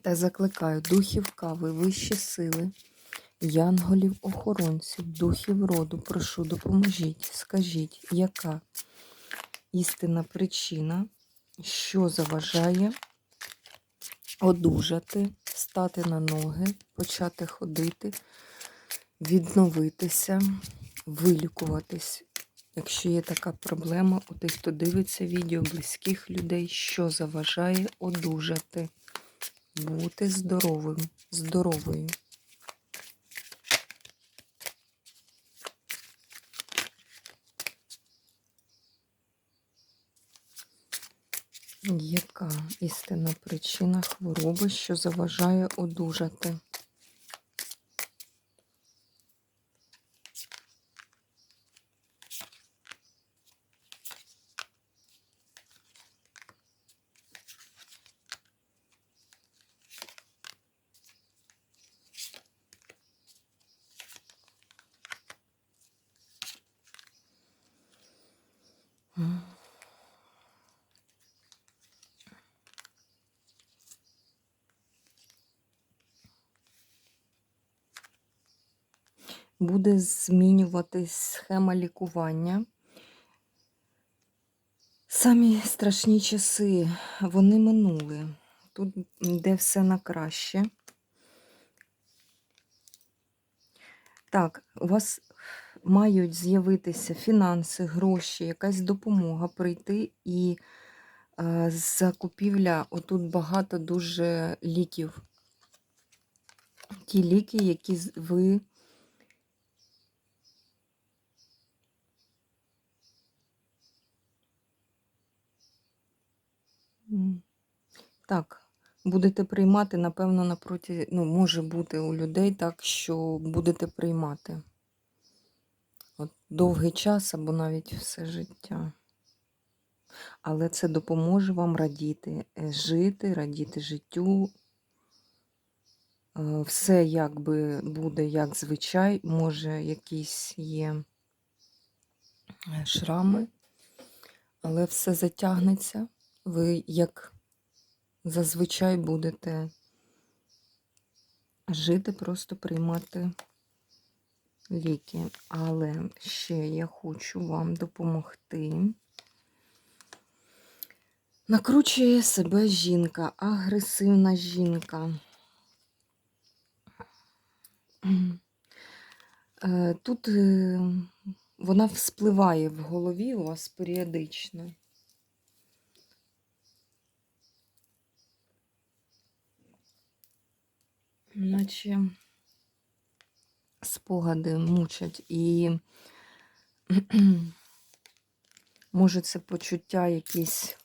Та закликаю духів кави, вищі сили, янголів, охоронців, духів роду, прошу, допоможіть, скажіть, яка істинна причина, що заважає одужати, стати на ноги, почати ходити, відновитися, вилікуватись. Якщо є така проблема у тих, хто дивиться відео близьких людей, що заважає одужати бути здоровим, здоровою. Яка істинна причина хвороби, що заважає одужати? Буде змінюватись схема лікування. Самі страшні часи, вони минули. Тут йде все на краще. Так, у вас мають з'явитися фінанси, гроші, якась допомога прийти і е, закупівля. Отут багато дуже ліків. Ті ліки, які ви Так, будете приймати, напевно, на проті, ну, може бути у людей так, що будете приймати. От довгий час або навіть все життя. Але це допоможе вам радіти, е, жити, радіти життю. Е, Все якби буде як звичай, може, якісь є е, шрами, але все затягнеться. Ви як зазвичай будете жити, просто приймати ліки. Але ще я хочу вам допомогти. Накручує себе жінка, агресивна жінка. Е, Тут е, вона вспливає в голові у вас періодично. Наче спогади мучать і може це почуття якісь.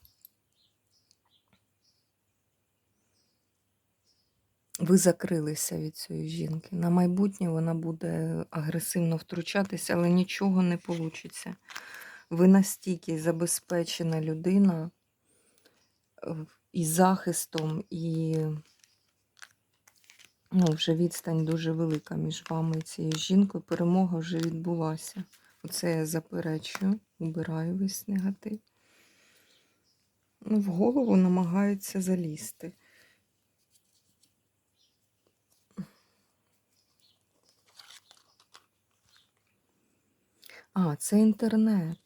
Ви закрилися від цієї жінки. На майбутнє вона буде агресивно втручатися, але нічого не вийде. Ви настільки забезпечена людина е, і захистом, і ну, вже відстань дуже велика між вами і цією жінкою. Перемога вже відбулася. Оце я заперечую, убираю весь негатив. Ну, в голову намагаються залізти. А, це інтернет.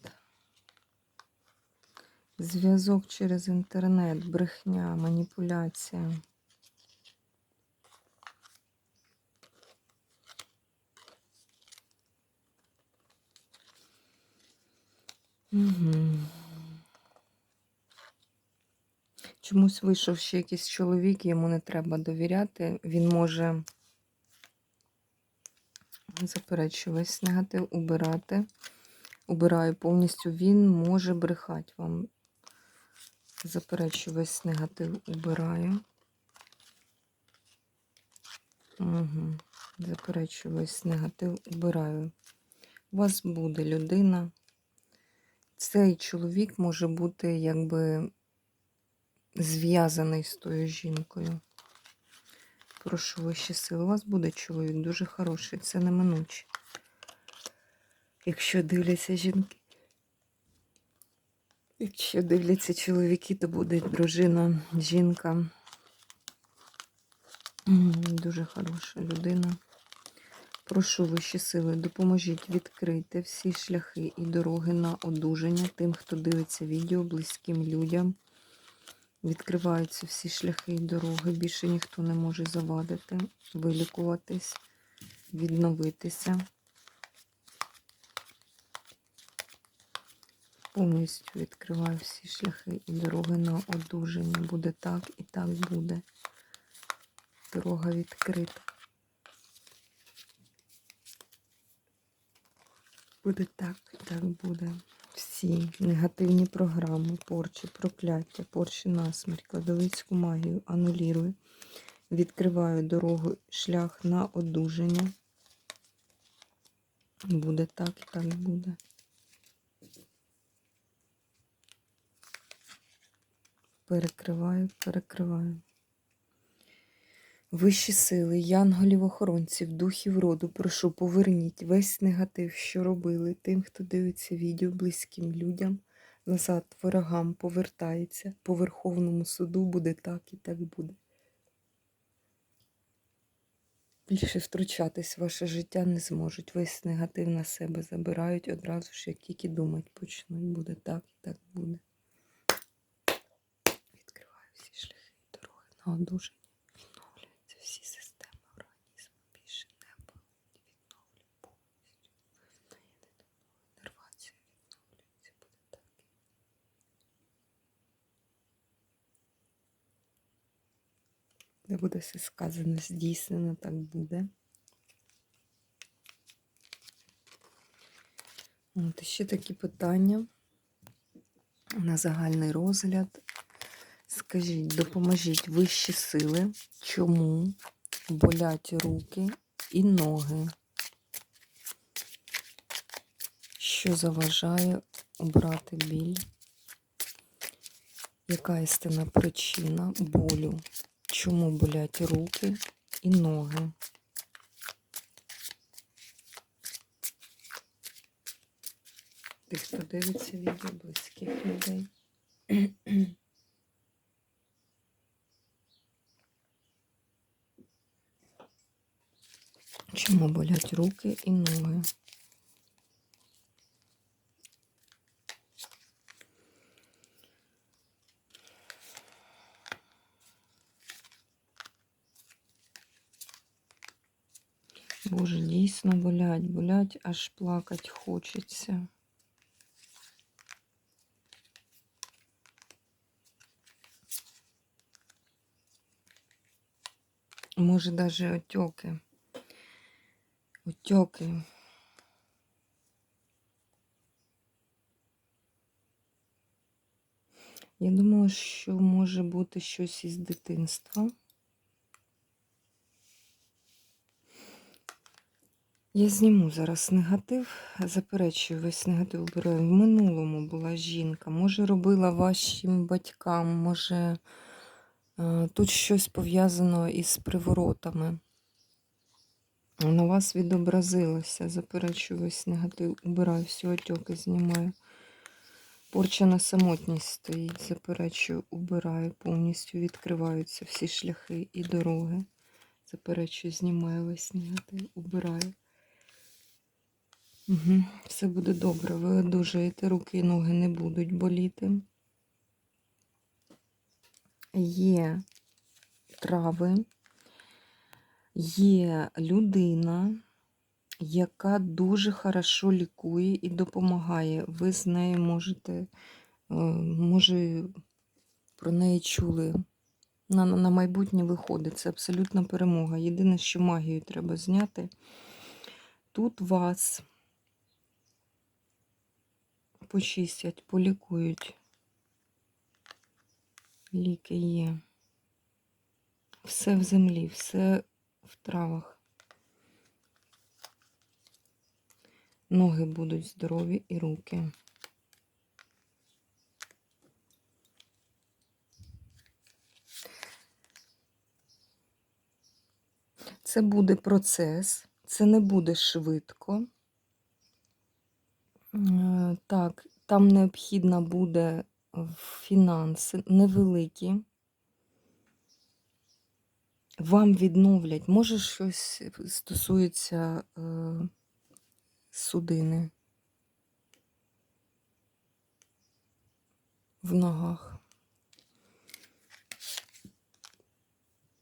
Зв'язок через інтернет, брехня, маніпуляція. Угу. Чомусь вийшов ще якийсь чоловік, йому не треба довіряти. Він може заперечую весь негатив убирати. Убираю повністю, він може брехати вам. Заперечу весь негатив убираю. Угу. Заперечу весь негатив убираю. У вас буде людина. Цей чоловік може бути якби зв'язаний з тою жінкою. Прошу вищі сили. У вас буде чоловік дуже хороший, це неминуче. Якщо дивляться жінки. Якщо дивляться чоловіки, то буде дружина, жінка. Дуже хороша людина. Прошу вищі сили, допоможіть відкрити всі шляхи і дороги на одужання тим, хто дивиться відео, близьким людям. Відкриваються всі шляхи і дороги. Більше ніхто не може завадити, вилікуватись, відновитися. Повністю відкриваю всі шляхи і дороги на одужання. Буде так і так буде. Дорога відкрита. Буде так так буде. Всі негативні програми, порчі, прокляття, порчі насмерть, кладовицьку магію анулірую. Відкриваю дорогу, шлях на одужання. Буде так і так буде. Перекриваю, перекриваю. Вищі сили, янголів, охоронців, духів роду, прошу, поверніть весь негатив, що робили тим, хто дивиться відео близьким людям, назад ворогам повертається, по Верховному суду буде так і так буде. Більше втручатись в ваше життя не зможуть. Весь негатив на себе забирають одразу ж, як тільки думати почнуть. Буде так і так буде. Відкриваю всі шляхи і дороги на одужання. Відновлюються всі системи організму. Більше не болить. Відновлюю повністю. Нервація відновлюється. Буде так. Де буде все сказано, здійснено, так буде. От ще такі питання на загальний розгляд. Скажіть, допоможіть вищі сили, чому болять руки і ноги? Що заважає обрати біль? Яка істинна причина болю? Чому болять руки і ноги? Тих, хто дивиться відео близьких людей. Чому болять руки і ноги? Дійсно болять, болять, аж плакать хочеться. Може, даже отеки. Отеки. Я думаю, що може бути щось із дитинства. Я зніму зараз негатив, заперечую весь негатив беру. В минулому була жінка, може робила вашим батькам, може е, тут щось пов'язано із приворотами. На вас відобразилося, заперечую весь негатив, убираю всі отьоки, знімаю. Порча на самотність стоїть, заперечую, убираю, повністю відкриваються всі шляхи і дороги. Заперечую, знімаю весь негатив, убираю. Угу. Все буде добре. Ви одужаєте, руки і ноги не будуть боліти. Є трави, є людина, яка дуже хорошо лікує і допомагає. Ви з нею можете, е, може, про неї чули. На, на майбутнє виходить. Це абсолютна перемога. Єдине, що магію треба зняти. Тут вас почистять, полікують. Ліки є. Все в землі, все в травах. Ноги будуть здорові і руки. Це буде процес, це не буде швидко. Е, Так, там необхідно буде фінанси невеликі. Вам відновлять, може щось стосується е, судини в ногах.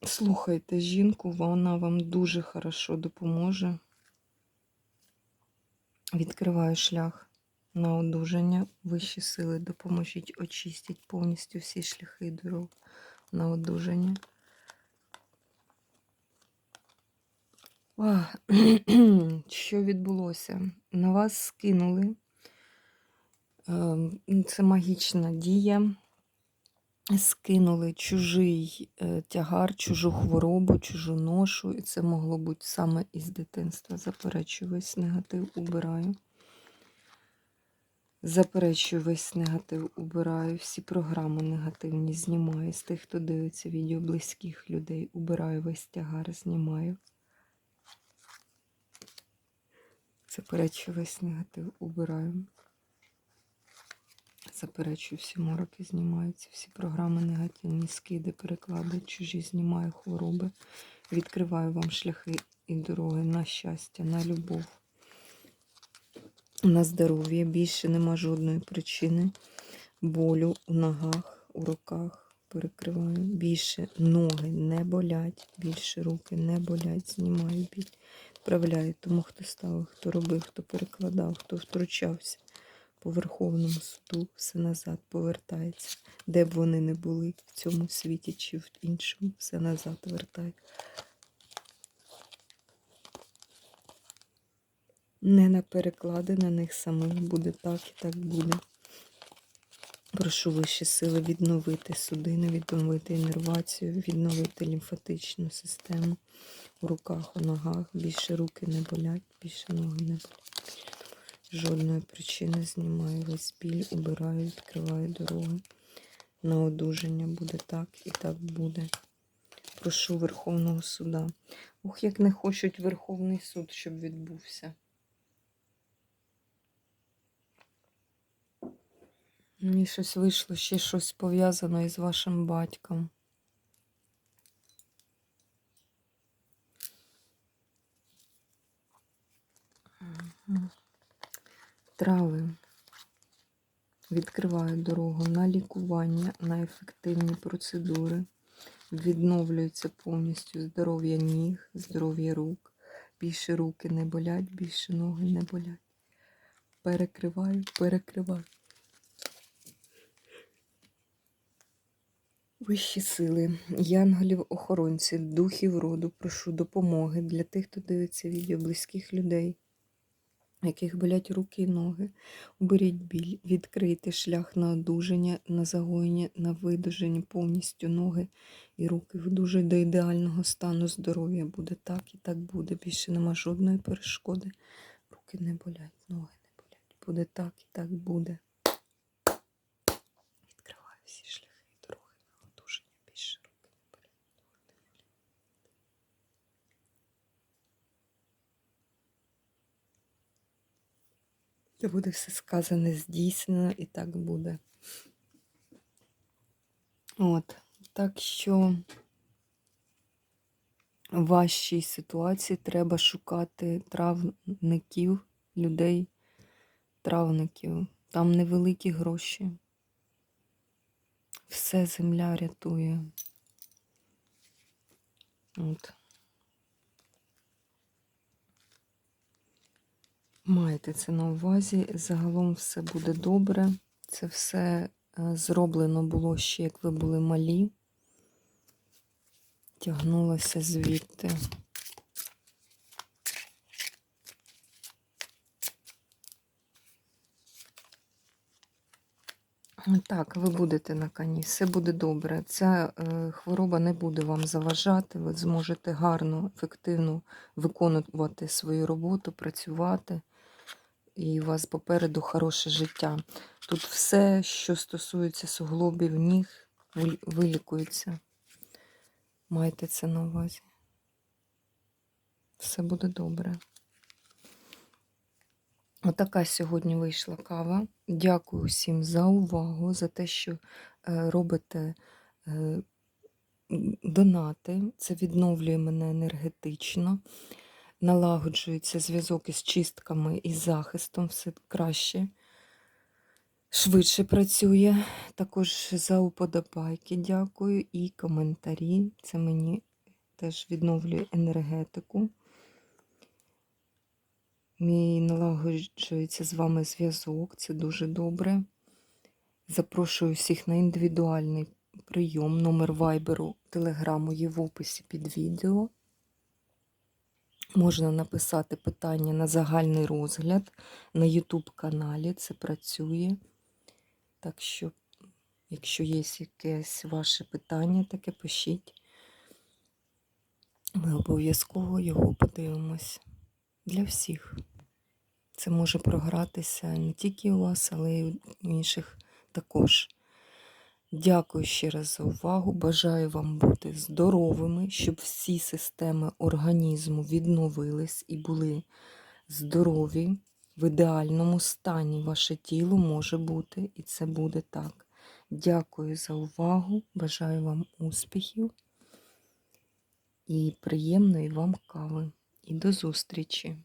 Слухайте жінку, вона вам дуже хорошо допоможе. Відкриваю шлях на одужання. Вищі сили допоможіть очистіть повністю всі шляхи і дорог на одужання. Що відбулося? На вас скинули. Ем, Це магічна дія. Скинули чужий е, тягар, чужу хворобу, чужу ношу. І це могло бути саме із дитинства. Заперечую весь негатив, убираю. Заперечую весь негатив, убираю. Всі програми негативні знімаю. З тих, хто дивиться відео близьких людей, убираю весь тягар, знімаю. Заперечую весь негатив, убираю. Заперечую всі мороки, знімаються, всі програми негативні, скиди, переклади, чужі, знімаю хвороби. Відкриваю вам шляхи і дороги на щастя, на любов, на здоров'я. Більше нема жодної причини. Болю у ногах, у руках перекриваю. Більше ноги не болять, більше руки не болять, знімаю біль. Відправляю тому, хто ставив, хто робив, хто перекладав, хто втручався по Верховному суду, все назад повертається. Де б вони не були в цьому світі чи в іншому, все назад вертає. Не на переклади на них самих буде так і так буде. Прошу вищі сили відновити судини, відновити інервацію, відновити лімфатичну систему у руках, у ногах. Більше руки не болять, більше ноги не болять. Жодної причини знімаю весь біль, убираю, відкриваю дороги. На одужання буде так і так буде. Прошу Верховного суда. Ох, як не хочуть Верховний суд, щоб відбувся. Мені щось вийшло ще щось пов'язане із вашим батьком. Трави. Відкриваю дорогу на лікування, на ефективні процедури. Відновлюється повністю здоров'я ніг, здоров'я рук. Більше руки не болять, більше ноги не болять. Перекриваю, перекриваю. Вищі сили, янголів, охоронців, духів роду, прошу допомоги для тих, хто дивиться відео близьких людей, яких болять руки і ноги. Уберіть біль, відкрийте шлях на одужання, на загоєння, на видуження повністю ноги і руки. Видужуй до ідеального стану здоров'я. Буде так і так буде. Більше нема жодної перешкоди. Руки не болять, ноги не болять. Буде так і так буде. Відкриваю всі шляхи і дороги на одужання. Більше руки не болять. ноги не болять. Це буде все сказане, здійснено, і так буде. От, так що в вашій ситуації треба шукати травників, людей, травників. Там невеликі гроші. Все земля рятує. От. Майте це на увазі. Загалом все буде добре. Це все е, зроблено було ще, як ви були малі. Тягнулося звідти. Так, ви будете на коні, все буде добре. Ця е, хвороба не буде вам заважати. Ви зможете гарно, ефективно виконувати свою роботу, працювати. І у вас попереду хороше життя. Тут все, що стосується суглобів, ніг, вилікується. Майте це на увазі. Все буде добре. Отака сьогодні вийшла кава. Дякую всім за увагу, за те, що е, робите е, донати. Це відновлює мене енергетично. Налагоджується зв'язок із чистками і захистом, все краще. Швидше працює. Також за уподобайки дякую і коментарі. Це мені теж відновлює енергетику. Мій налагоджується з вами зв'язок, це дуже добре. Запрошую всіх на індивідуальний прийом. Номер вайберу, телеграму є в описі під відео. Можна написати питання на загальний розгляд на YouTube каналі. Це працює. Так що, якщо є якесь ваше питання, таке пишіть. Ми обов'язково його подивимось для всіх. Це може програтися не тільки у вас, але й у інших також. Дякую ще раз за увагу. Бажаю вам бути здоровими, щоб всі системи організму відновились і були здорові. В ідеальному стані ваше тіло може бути, і це буде так. Дякую за увагу. Бажаю вам успіхів і приємної вам кави. І до зустрічі!